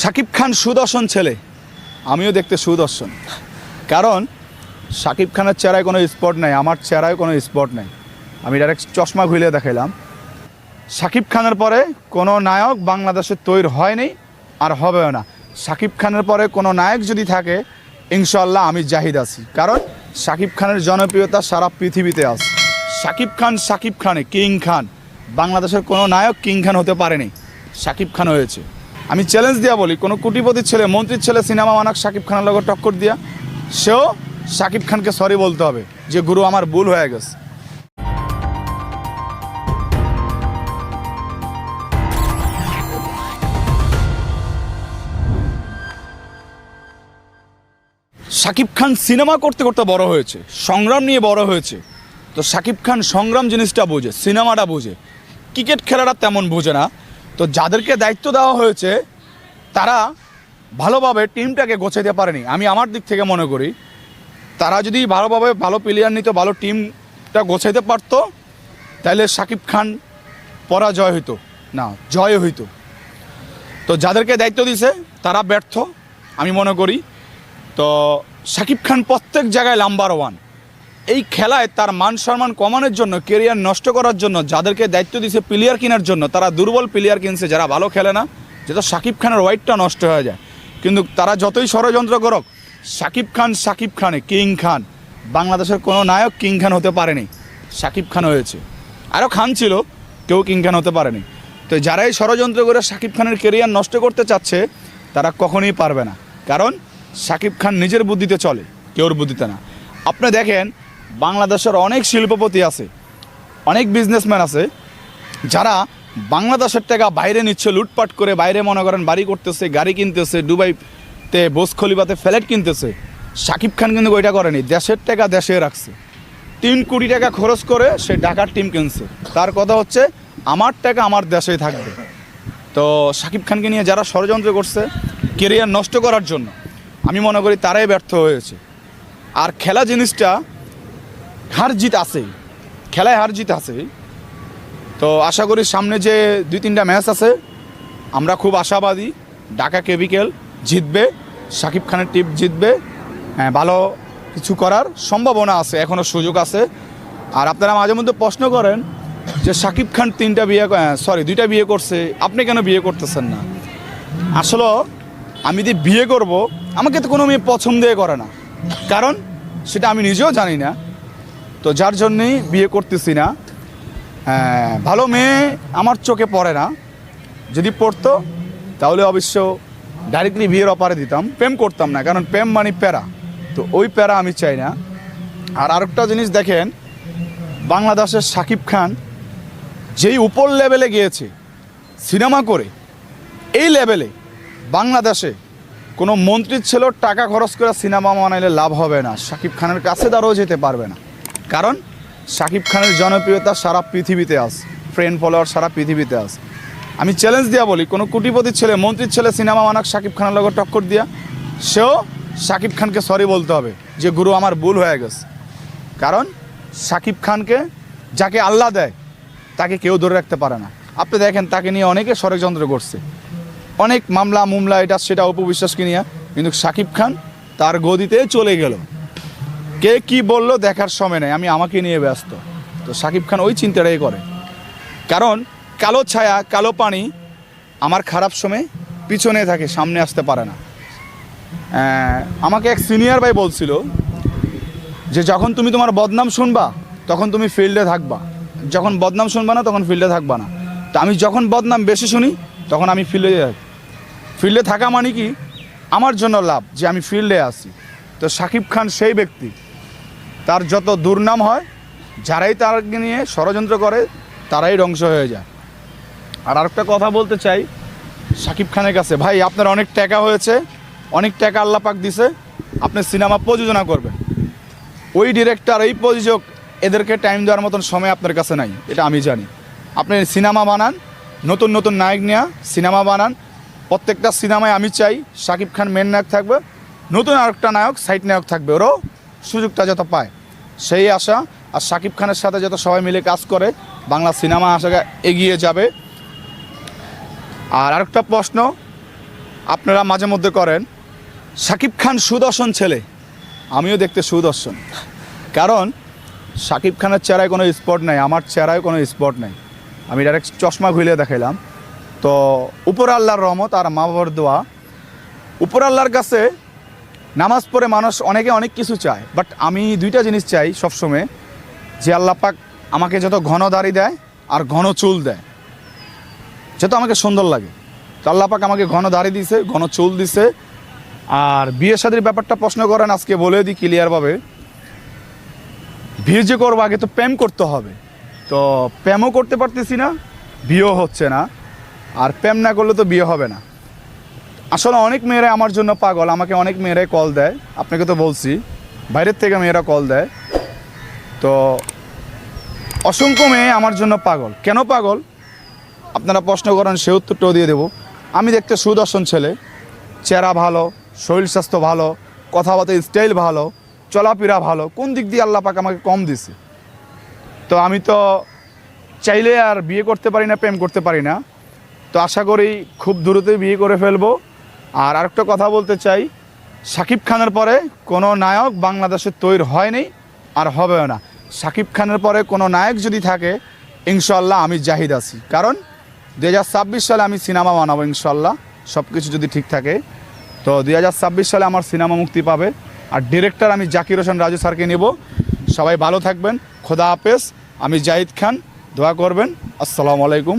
শাকিব খান সুদর্শন ছেলে। আমিও দেখতে সুদর্শন। কারণ শাকিব খানের চেহারায় কোনো স্পট নাই, আমার চেহারায় কোনো স্পট নাই। আমি ডাইরেক্ট চশমা ঘুরিয়ে দেখাইলাম। শাকিব খানের পরে কোনো নায়ক বাংলাদেশে তৈরি হয়নি আর হবেও না। শাকিব খানের পরে কোনো নায়ক যদি থাকে ইনশাল্লাহ আমি জাহিদ আছি। কারণ শাকিব খানের জনপ্রিয়তা সারা পৃথিবীতে আছে। শাকিব খান শাকিব খানে, কিং খান। বাংলাদেশের কোনো নায়ক কিং খান হতে পারেনি। শাকিব খান হয়েছে। আমি চ্যালেঞ্জ দিয়া বলি, কোনো কোটিপতির ছেলে, মন্ত্রীর ছেলে সিনেমা মানাক শাকিব খানের লগে টক্কর দিয়া, সেও শাকিব খানকে সরি বলতে হবে যে, গুরু, আমার ভুল হয়ে গেছে। শাকিব খান সিনেমা করতে করতে বড় হয়েছে, সংগ্রাম নিয়ে বড় হয়েছে। তো শাকিব খান সংগ্রাম জিনিসটা বোঝে, সিনেমাটা বোঝে। ক্রিকেট খেলাটা তেমন বোঝে না। তো যাদেরকে দায়িত্ব দেওয়া হয়েছে, তারা ভালোভাবে টিমটাকে গোছাইতে পারেনি। আমি আমার দিক থেকে মনে করি, তারা যদি ভালোভাবে ভালো প্লেয়ার নিত, ভালো টিমটা গোছাইতে পারতো, তাহলে শাকিব খান পরাজয় হইতো। না, জয় হইতো। তো যাদেরকে দায়িত্ব দিছে, তারা ব্যর্থ, আমি মনে করি। তো শাকিব খান প্রত্যেক জায়গায় নাম্বার ওয়ান এই খেলায় তার মান সম্মান কমানোর জন্য কেরিয়ার নষ্ট করার জন্য, যাদেরকে দায়িত্ব দিয়েছে প্লেয়ার কেনার জন্য, তারা দুর্বল প্লেয়ার কিনছে, যারা ভালো খেলে না যেটা শাকিব খানের ওয়াইটটা নষ্ট হয়ে যায়। কিন্তু তারা যতই ষড়যন্ত্র করক শাকিব খান শাকিব খানে, কিং খান। বাংলাদেশের কোনো নায়ক কিং খান হতে পারেনি শাকিব খান হয়েছে। আরও খান ছিল, কেউ কিং খান হতে পারেনি। তো যারাই ষড়যন্ত্র করে শাকিব খানের কেরিয়ার নষ্ট করতে চাচ্ছে, তারা কখনোই পারবে না। কারণ শাকিব খান নিজের বুদ্ধিতে চলে, কেউর বুদ্ধিতে না। আপনি দেখেন বাংলাদেশের অনেক শিল্পপতি আছে, অনেক বিজনেসম্যান আছে, যারা বাংলাদেশের টাকা বাইরে নিচ্ছে, লুটপাট করে বাইরে মনে করেন বাড়ি করতেছে, গাড়ি কিনতেছে, দুবাইতে বোস খলিবাতে ফ্ল্যাট কিনতেছে শাকিব খান কিন্তু ওইটা করেনি, দেশের টাকা দেশে রাখছে। তিন কোটি টাকা খরচ করে সে ঢাকার টিম কিনছে। তার কথা হচ্ছে, আমার টাকা আমার দেশেই থাকবে। তো শাকিব খানকে নিয়ে যারা ষড়যন্ত্র করছে কেরিয়ার নষ্ট করার জন্য, আমি মনে করি তারাই ব্যর্থ হয়েছে। আর খেলা জিনিসটা হার জিত আছেই খেলায় হার জিত আছে। তো আশা করি সামনে যে দুই তিনটা ম্যাচ আছে, আমরা খুব আশাবাদী ঢাকা কেমিক্যাল জিতবে শাকিব খানের টিম জিতবে। হ্যাঁ ভালো কিছু করার সম্ভাবনা আছে এখনও সুযোগ আছে। আর আপনারা মাঝে মধ্যে প্রশ্ন করেন যে শাকিব খান তিনটা বিয়ে সরি দুইটা বিয়ে করছে, আপনি কেন বিয়ে করতেছেন না? আসলে আমি যদি বিয়ে করব, আমাকে তো কোনো মেয়ে পছন্দই করে না। কারণ সেটা আমি নিজেও জানি না। তো যার জন্যেই বিয়ে করতেছি না। হ্যাঁ, ভালো মেয়ে আমার চোখে পড়ে না। যদি পড়তো তাহলে অবশ্য ডাইরেক্টলি বিয়ের অপারে দিতাম। প্রেম করতাম না কারণ প্রেম মানে প্যারা। তো ওই প্যারা আমি চাই না। আর আরেকটা জিনিস দেখেন বাংলাদেশের সাকিব খান যেই উপর লেভেলে গিয়েছে সিনেমা করে এই লেভেলে বাংলাদেশে কোনো মন্ত্রীর ছেলের টাকা খরচ করে সিনেমা বানাইলে লাভ হবে না। শাকিব খানের কাছে তারও যেতে পারবে না। কারণ শাকিব খানের জনপ্রিয়তা সারা পৃথিবীতে আছে ফ্রেন্ড ফলোয়ার সারা পৃথিবীতে আছে। আমি চ্যালেঞ্জ দিয়া বলি, কোনো কোটিপতির ছেলে, মন্ত্রীর ছেলে সিনেমা মানাক শাকিব খানের লগে টক্কর দিয়া, সেও শাকিব খানকে সরি বলতে হবে যে, গুরু, আমার ভুল হয়ে গেছে। কারণ শাকিব খানকে যাকে আল্লাহ দেয়, তাকে কেউ ধরে রাখতে পারে না। আপনি দেখেন, তাকে নিয়ে অনেকে ষড়যন্ত্র করছে। অনেক মামলা, মুমলা, এটা সেটা উপবিশ্বাসকে নিয়ে, কিন্তু শাকিব খান তার গদিতে চলে গেল। কে কি বলল দেখার সময় নেই, আমি আমাকে নিয়ে ব্যস্ত। তো সাকিব খান ওই চিন্তাটাই করে। কারণ কালো ছায়া, কালো পানি আমার খারাপ সময় পিছনে থাকে, সামনে আসতে পারে না। আমাকে এক সিনিয়র ভাই বলছিল যে, যখন তুমি তোমার বদনাম শুনবা, তখন তুমি ফিল্ডে থাকবা। যখন বদনাম শুনবা না, তখন ফিল্ডে থাকবা না। তো আমি যখন বদনাম বেশি শুনি, তখন আমি ফিল্ডে ফিল্ডে থাকা মানে কি? আমার জন্য লাভ যে আমি ফিল্ডে আসি তো সাকিব খান সেই ব্যক্তি। তার যত দুর্নাম হয়, যারাই তারকে নিয়ে ষড়যন্ত্র করে, তারাই ধ্বংস হয়ে যায়। আর আরেকটা কথা বলতে চাই শাকিব খানের কাছে, ভাই, আপনার অনেক টাকা হয়েছে, অনেক টাকা আল্লাহ পাক দিছে, আপনি সিনেমা প্রযোজনা করবেন। ওই ডিরেক্টর এই প্রযোজক, এদেরকে টাইম দেওয়ার মতন সময় আপনার কাছে নাই, এটা আমি জানি। আপনি সিনেমা বানান, নতুন নতুন নায়ক নেওয়া সিনেমা বানান, প্রত্যেকটা সিনেমায় আমি চাই শাকিব খান মেন নায়ক থাকবে, নতুন আরেকটা নায়ক সাইড নায়ক থাকবে। ওরও সুযোগটা যত পায়। সেই আশা আর শাকিব খানের সাথে যত সবাই মিলে কাজ করে, বাংলা সিনেমা আশা এগিয়ে যাবে। আর আরেকটা প্রশ্ন আপনারা মাঝে মধ্যে করেন শাকিব খান সুদর্শন ছেলে? আমিও দেখতে সুদর্শন। কারণ শাকিব খানের চেহারায় কোনো স্পট নাই, আমার চেহারায় কোনো স্পট নাই। আমি ডাইরেক্ট চশমা ঘুরিয়ে দেখাইলাম। তো উপর আল্লাহর রহমত আর মা বাবার দোয়া। উপর আল্লাহর কাছে নামাজ পড়ে মানুষ অনেকে অনেক কিছু চায় বাট আমি দুইটা জিনিস চাই সবসময়, যে আল্লাহ পাক আমাকে যত ঘন দাড়ি দেয় আর ঘন চুল দেয়। যত আমাকে সুন্দর লাগে। তো আল্লাহ পাক আমাকে ঘন দাড়ি দিছে, ঘন চুল দিছে। আর বিয়ে শাদির ব্যাপারটা প্রশ্ন করেন আজকে, বলে দিই ক্লিয়ারভাবে বিয়ে যে করব, আগে তো প্রেম করতে হবে। তো প্রেমও করতে পারতেছি না, বিয়েও হচ্ছে না। আর প্রেম না করলে তো বিয়ে হবে না। আসলে অনেক মেয়েরা আমার জন্য পাগল, আমাকে অনেক মেয়েরাই কল দেয়। আপনাকে তো বলছি, বাইরের থেকে মেয়েরা কল দেয়। তো অসংখ্য মেয়ে আমার জন্য পাগল। কেন পাগল? আপনারা প্রশ্ন করেন, সে উত্তরটাও দিয়ে দেবো। আমি দেখতে সুদর্শন ছেলে, চেহারা ভালো, শরীর স্বাস্থ্য ভালো, কথাবার্তা স্টাইল ভালো, চলাফেরা ভালো, কোন দিক দিয়ে আল্লাহ পাক আমাকে কম দিছে? তো আমি তো চাইলে আর বিয়ে করতে পারি না, প্রেম করতে পারি না। তো আশা করি খুব দ্রুতই বিয়ে করে ফেলব। আর আরেকটা কথা বলতে চাই শাকিব খানের পরে কোনো নায়ক বাংলাদেশে তৈরি হয়নি আর হবেও না। শাকিব খানের পরে কোনো নায়ক যদি থাকে ইনশাল্লাহ আমি জাহিদ আছি। কারণ দু হাজার ছাব্বিশ সালে আমি সিনেমা বানাবো ইনশাল্লাহ সব কিছু যদি ঠিক থাকে। তো দু হাজার ছাব্বিশ সালে আমার সিনেমা মুক্তি পাবে। আর ডিরেক্টর আমি জাকির হোসেন রাজু স্যারকে নেব। সবাই ভালো থাকবেন। খোদা হাফেজ। আমি জাহিদ খান। দোয়া করবেন। আসসালামু আলাইকুম।